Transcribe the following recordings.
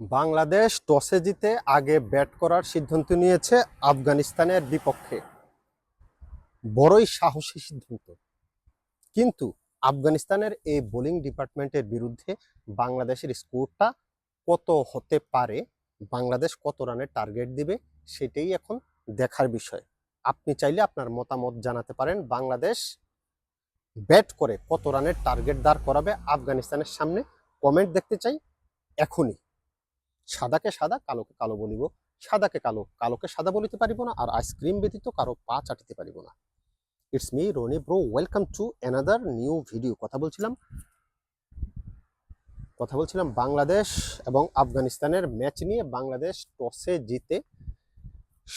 বাংলাদেশ টসে জিতে আগে ব্যাট করার সিদ্ধান্ত নিয়েছে আফগানিস্তানের বিপক্ষে। বড়ই সাহসী সিদ্ধান্ত। কিন্তু আফগানিস্তানের এই বোলিং ডিপার্টমেন্টের বিরুদ্ধে বাংলাদেশের স্কোরটা কত হতে পারে, বাংলাদেশ কত রানের টার্গেট দিবে, সেটাই এখন দেখার বিষয়। আপনি চাইলে আপনার মতামত জানাতে পারেন। বাংলাদেশ ব্যাট করে কত রানের টার্গেট দাঁড় করাবে আফগানিস্তানের সামনে? কমেন্ট দেখতে চাই এখনই। সাদাকে সাদা, কালোকে কালো বলিব। সাদাকে কালো, কালোকে সাদা বলিতে পারিব না, আর আইসক্রিম ব্যতীত কারও পা চাটিতে পারিব না। It's me Rony bro welcome to another new video কথা বলছিলাম কথা বলছিলাম বাংলাদেশ এবং আফগানিস্তানের ম্যাচ নিয়ে। বাংলাদেশ টসে জিতে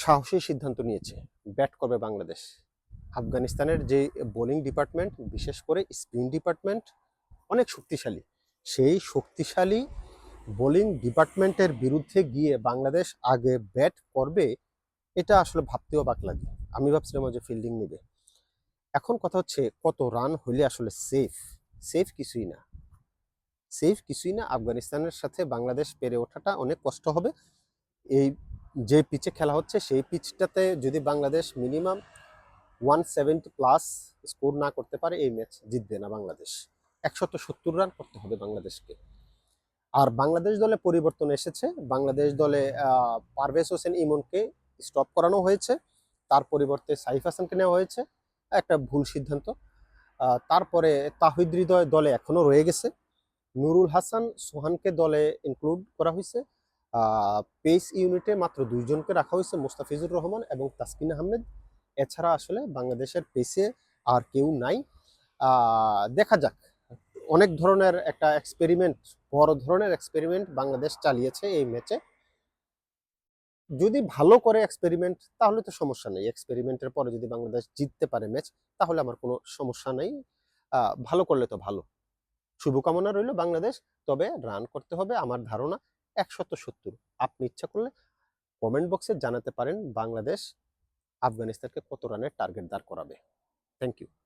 সাহসী সিদ্ধান্ত নিয়েছে। ব্যাট করবে বাংলাদেশ। আফগানিস্তানের যে বোলিং ডিপার্টমেন্ট বিশেষ করে স্পিন ডিপার্টমেন্ট অনেক শক্তিশালী। সেই শক্তিশালী বোলিং ডিপার্টমেন্টের বিরুদ্ধে গিয়ে বাংলাদেশ আগে ব্যাট করবে, এটা আসলে ভাবতেও বাক লাগে। আমি ভাবছিলাম যে ফিল্ডিং নেবে। এখন কথা হচ্ছে কত রান হইলে আসলে সেফ সেফ কিছুই না। সেফ কিছুই না। আফগানিস্তানের সাথে বাংলাদেশ পেরে ওঠাটা অনেক কষ্ট হবে। এই যে পিচে খেলা হচ্ছে, সেই পিচটাতে যদি Bangladesh minimum one seventy plus score না করতে পারে, এই ম্যাচ জিতবে না বাংলাদেশ। একশত সত্তর রান করতে হবে বাংলাদেশকে। আর বাংলাদেশ দলে পরিবর্তন এসেছে। বাংলাদেশ দলে পারভেজ হোসেন ইমনকে স্টপ করানো হয়েছে। তার পরিবর্তে সাইফ হাসানকে নেওয়া হয়েছে। একটা ভুল সিদ্ধান্ত। তারপরে তাহিদ হৃদয় দলে এখনও রয়ে গেছে। নুরুল হাসান, সোহানকে দলে ইনক্লুড করা হয়েছে। পেস ইউনিটে মাত্র দুইজনকে রাখা হয়েছে, মুস্তাফিজুর রহমান এবং তাসকিন আহমেদ। এছাড়া আসলে বাংলাদেশের পেসে আর কেউ নাই। দেখা যাক। অনেক ধরনের একটা এক্সপেরিমেন্ট বড় ধরনের এক্সপেরিমেন্ট বাংলাদেশ চালিয়েছে এই ম্যাচে যদি ভালো করে এক্সপেরিমেন্ট তাহলে তো সমস্যা নেই। এক্সপেরিমেন্টের পরে যদি বাংলাদেশ জিততে পারে ম্যাচ তাহলে আমার কোনো সমস্যা নেই। ভালো করলে তো ভালো। শুভকামনা রইল বাংলাদেশ, তবে রান করতে হবে আমার ধারণা একশত সত্তর। আপনি ইচ্ছা করলে কমেন্ট বক্সে জানাতে পারেন বাংলাদেশ আফগানিস্তানকে কত রানের টার্গেট দাঁড় করাবে। Thank you